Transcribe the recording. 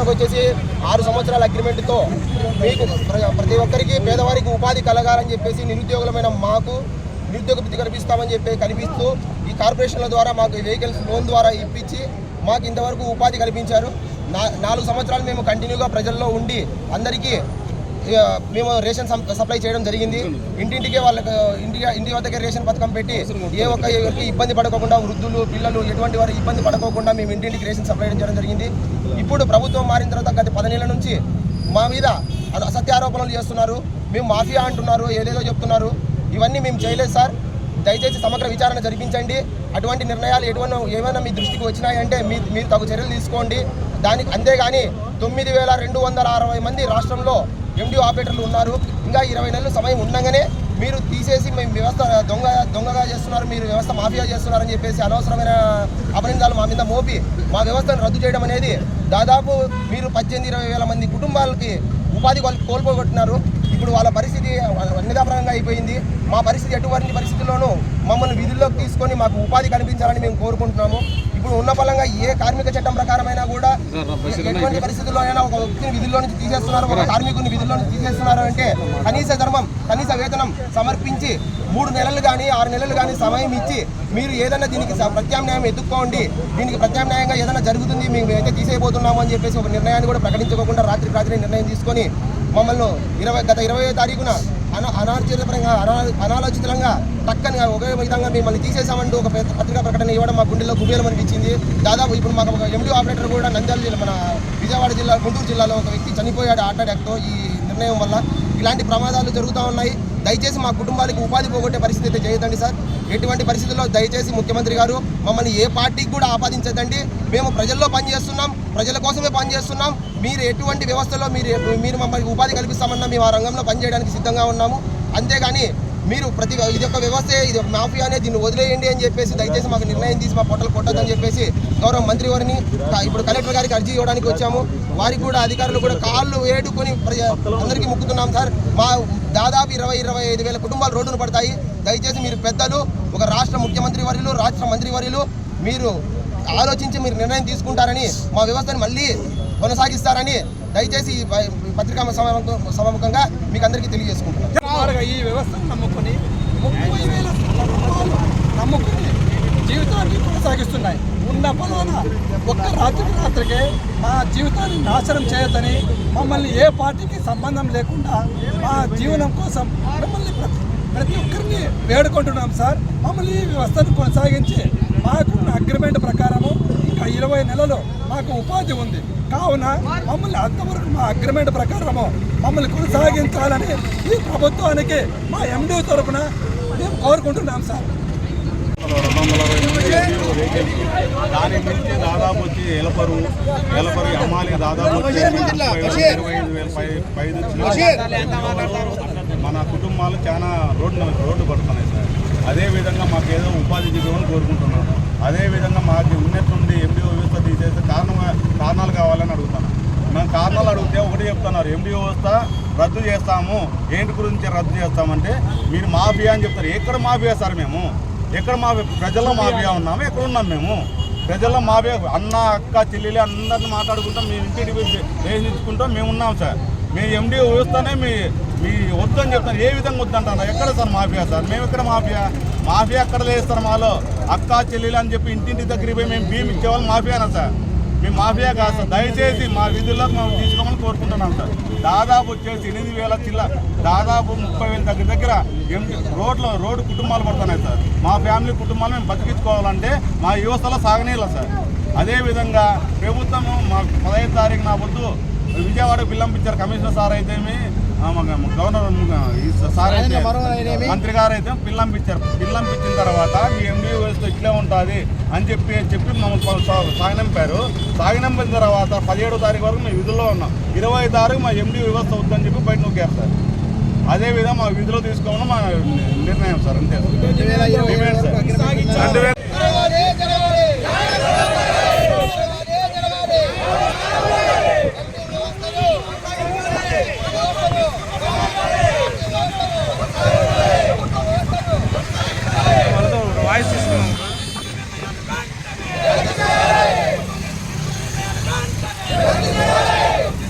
వ్యవస్థకు వచ్చేసి ఆరు సంవత్సరాల అగ్రిమెంట్తో మీకు ప్ర- ప్రతి ఒక్కరికి పేదవారికి ఉపాధి కలగాలని చెప్పేసి నిరుద్యోగులమైన మాకు నిరుద్యోగ వృత్తి కల్పిస్తామని చెప్పి కల్పిస్తూ ఈ కార్పొరేషన్ల ద్వారా మాకు వెహికల్స్ లోన్ ద్వారా ఇప్పించి మాకు ఇంతవరకు ఉపాధి కల్పించారు. నా నాలుగు సంవత్సరాలు మేము కంటిన్యూగా ప్రజల్లో ఉండి అందరికీ మేము రేషన్ సప్లై చేయడం జరిగింది. ఇంటింటికే వాళ్ళకి ఇంటి ఇంటి వద్దకే రేషన్ పథకం పెట్టి ఏ ఒక్క ఎవరికి ఇబ్బంది పడకోకుండా వృద్ధులు పిల్లలు ఎటువంటి వారు ఇబ్బంది పడకోకుండా మేము ఇంటింటికి రేషన్ సప్లై చేయడం జరిగింది. ఇప్పుడు ప్రభుత్వం మారిన తర్వాత గత పది నెలల నుంచి మా మీద అసత్య ఆరోపణలు చేస్తున్నారు. మేము మాఫియా అంటున్నారు ఏదేదో చెప్తున్నారు. ఇవన్నీ మేము చేయలేదు సార్. దయచేసి సమగ్ర విచారణ జరిపించండి. అటువంటి నిర్ణయాలు ఎటువంటి ఏమైనా మీ దృష్టికి వచ్చినాయంటే మీ మీరు తగు చర్యలు తీసుకోండి. దానికి అంతేగాని తొమ్మిది వేల రెండు వందల అరవై మంది రాష్ట్రంలో ఎండిఓ ఆపరేటర్లు ఉన్నారు. ఇంకా ఇరవై నెలలు సమయం ఉండగానే మీరు తీసేసి మేము వ్యవస్థ దొంగ దొంగగా చేస్తున్నారు. మీరు వ్యవస్థ మాఫియా చేస్తున్నారని చెప్పేసి అనవసరమైన అపనిందాలు మా మీద మోపి మా వ్యవస్థను రద్దు చేయడం అనేది దాదాపు మీరు పద్దెనిమిది ఇరవై వేల మంది కుటుంబాలకి ఉపాధి వాళ్ళు కోల్పోగొట్టినారు. ఇప్పుడు వాళ్ళ పరిస్థితి అన్నిదాపరంగా అయిపోయింది. మా పరిస్థితి ఎటువంటి పరిస్థితుల్లోనూ మమ్మల్ని విధుల్లోకి తీసుకొని మాకు ఉపాధి కల్పించాలని మేము కోరుకుంటున్నాము. ఇప్పుడు ఉన్న ఫలంగా ఏ కార్మిక చట్టం ప్రకారమైనా కూడా ఎటువంటి పరిస్థితుల్లో అయినా ఒక వ్యక్తిని విధుల్లో నుంచి తీసేస్తున్నారు ఒక కార్మికుని విధుల్లో నుంచి తీసేస్తున్నారు అంటే కనీస ధర్మం కనీస వేతనం సమర్పించి మూడు నెలలు కానీ ఆరు నెలలు కానీ సమయం ఇచ్చి మీరు ఏదైనా దీనికి ప్రత్యామ్నాయం ఎదుర్కోండి. దీనికి ప్రత్యామ్నాయంగా ఏదైనా జరుగుతుంది మేము అయితే తీసేయబోతున్నాము అని చెప్పేసి ఒక నిర్ణయాన్ని కూడా ప్రకటించుకోకుండా రాత్రి రాత్రి నిర్ణయం తీసుకొని మమ్మల్ని ఇరవై గత ఇరవై తారీఖున అన అనార్చితపరంగా అనాలోచితంగా టక్కని ఒకే విధంగా మిమ్మల్ని తీసేసామంటూ ఒక పెద్ద పత్రికా ప్రకటన ఇవ్వడం మా గుండెల్లో గుబేలం అనిపించింది. దాదాపు ఇప్పుడు మాకు ఒక ఎండి ఆపరేటర్ కూడా నంద్యాల జిల్లా మన విజయవాడ జిల్లా గుంటూరు జిల్లాలో ఒక వ్యక్తి చనిపోయాడు హార్ట్ అటాక్తో ఈ నిర్ణయం వల్ల. ఇలాంటి ప్రమాదాలు జరుగుతూ ఉన్నాయి. దయచేసి మా కుటుంబాలకు ఉపాధి పోగొట్టే పరిస్థితి అయితే చేయదండి సార్. ఎటువంటి పరిస్థితుల్లో దయచేసి ముఖ్యమంత్రి గారు మమ్మల్ని ఏ పార్టీకి కూడా ఆపాదించదండి మేము ప్రజల్లో పనిచేస్తున్నాం. ప్రజల కోసమే పనిచేస్తున్నాం. మీరు ఎటువంటి వ్యవస్థలో మీరు మీరు మమ్మల్ని ఉపాధి కల్పిస్తామన్నా మేము ఆ రంగంలో పనిచేయడానికి సిద్ధంగా ఉన్నాము. అంతేగాని మీరు ప్రతి ఇది ఒక వ్యవస్థ ఇది ఒక మాఫియా అనేది దీన్ని వదిలేయండి అని చెప్పేసి దయచేసి మాకు నిర్ణయం తీసి మా పొట్టలు కొట్టద్దని చెప్పేసి గౌరవ మంత్రి వారిని ఇప్పుడు కలెక్టర్ గారికి అర్జీ ఇవ్వడానికి వచ్చాము. వారికి కూడా అధికారులు కూడా కాళ్ళు వేడుకొని అందరికీ ముక్కుతున్నాం సార్. మా దాదాపు ఇరవై ఇరవై ఐదు వేల కుటుంబాలు రోడ్డున పడతాయి. దయచేసి మీరు పెద్దలు ఒక రాష్ట్ర ముఖ్యమంత్రి వర్యులు రాష్ట్ర మంత్రి వర్యులు మీరు ఆలోచించి మీరు నిర్ణయం తీసుకుంటారని మా వ్యవస్థను మళ్ళీ కొనసాగిస్తారని దయచేసి ఈ పత్రికా సమావేశం మీకు అందరికీ తెలియజేసుకుంటున్నాను. ఈ వ్యవస్థను నమ్ముకొని ముప్పై వేల నమ్ముకొని జీవితాన్ని కొనసాగిస్తున్నాయి. ఉన్న పలాన ఒక్క రాత్రికి రాత్రికే మా జీవితాన్ని నాశనం చేయొద్దని మమ్మల్ని ఏ పార్టీకి సంబంధం లేకుండా మా జీవనం కోసం మిమ్మల్ని ప్రతి ఒక్కరిని వేడుకుంటున్నాం సార్. మమ్మల్ని ఈ వ్యవస్థను కొనసాగించి మాకున్న అగ్రిమెంట్ ప్రకారము ఇంకా ఇరవై నెలలు మాకు ఉపాధి ఉంది. కావున మమ్మల్ని అంతవరకు మా అగ్రిమెంట్ ప్రకారము మమ్మల్ని కొనసాగించాలని ఈ ప్రభుత్వానికి మా ఎండి తరపున మేము కోరుకుంటున్నాం సార్. దాని మించి దాదాపు వచ్చి ఎలపరు ఎలపరు అమ్మాలి దాదాపు ఇరవై ఐదు వేల పై మన కుటుంబాలు చాలా రోడ్డు రోడ్డు పడుతున్నాయి సార్. అదే విధంగా మాకు ఏదో ఉపాధి జీవనం కోరుకుంటున్నాను అదేవిధంగా మాకు ఉన్నట్టుండి ఎండిఓ వ్యవస్థ తీసేస్తే కారణం కారణాలు కావాలని అడుగుతాను మేము కారణాలు అడిగితే ఒకటి చెప్తున్నారు. ఎండిఓ వ్యవస్థ రద్దు చేస్తాము. ఏంటి గురించి రద్దు చేస్తామంటే మీరు మాఫియా అని చెప్తారు. ఎక్కడ మాఫియా సార్ మేము? ఎక్కడ మాఫియా? ప్రజల్లో మాఫియా ఉన్నాము? ఎక్కడ ఉన్నాం మేము? ప్రజల్లో మాఫియా? అన్న అక్క చెల్లెలు అందరిని మాట్లాడుకుంటాం. మేము ఇంటికి వేయించుకుంటాం మేము ఉన్నాం సార్. మీ ఎండీ వ్యవస్థనే మీ మీ వద్దని చెప్తాను. ఏ విధంగా వద్దంటారు? ఎక్కడ సార్ మాఫియా సార్? మేము ఎక్కడ మాఫియా? మాఫియా ఎక్కడ లేస్తారు మాలో. అక్క చెల్లెలు అని చెప్పి ఇంటింటి దగ్గరికి పోయి మేము భీమి ఇచ్చేవాళ్ళు మాఫియానా సార్? మేము మాఫియా కాదు సార్. దయచేసి మా విధుల్లో మేము తీసుకోమని కోరుకుంటున్నాం సార్. దాదాపు వచ్చేసి ఎనిమిది వేల చిల్ల దాదాపు ముప్పై వేల దగ్గర దగ్గర రోడ్లో రోడ్డు కుటుంబాలు పడుతున్నాయి సార్. మా ఫ్యామిలీ కుటుంబాలు మేము బతికించుకోవాలంటే మా యువతలో సాగనీయాలి సార్. అదేవిధంగా ప్రభుత్వము మా పదహైదు తారీఖు నా వద్దు. విజయవాడ పిల్లంపించారు కమిషనర్ సార్ అయితే గవర్నర్ సార్ అయితే మంత్రి గారు అయితే పిల్లంపించారు పిల్లంపించిన తర్వాత మీ ఎండి వ్యవస్థ ఇట్లే ఉంటుంది అని చెప్పి చెప్పి మమ్మల్ని సాగనంపారు. సాగనంపిన తర్వాత పదిహేడో తారీఖు వరకు మేము విధుల్లో ఉన్నాం. ఇరవై తారీఖు మా ఎండి వ్యవస్థ వద్దని చెప్పి బయట నొక్కారు సార్. అదే విధంగా మా విధులు తీసుకోమని మా నిర్ణయం సార్ అంతే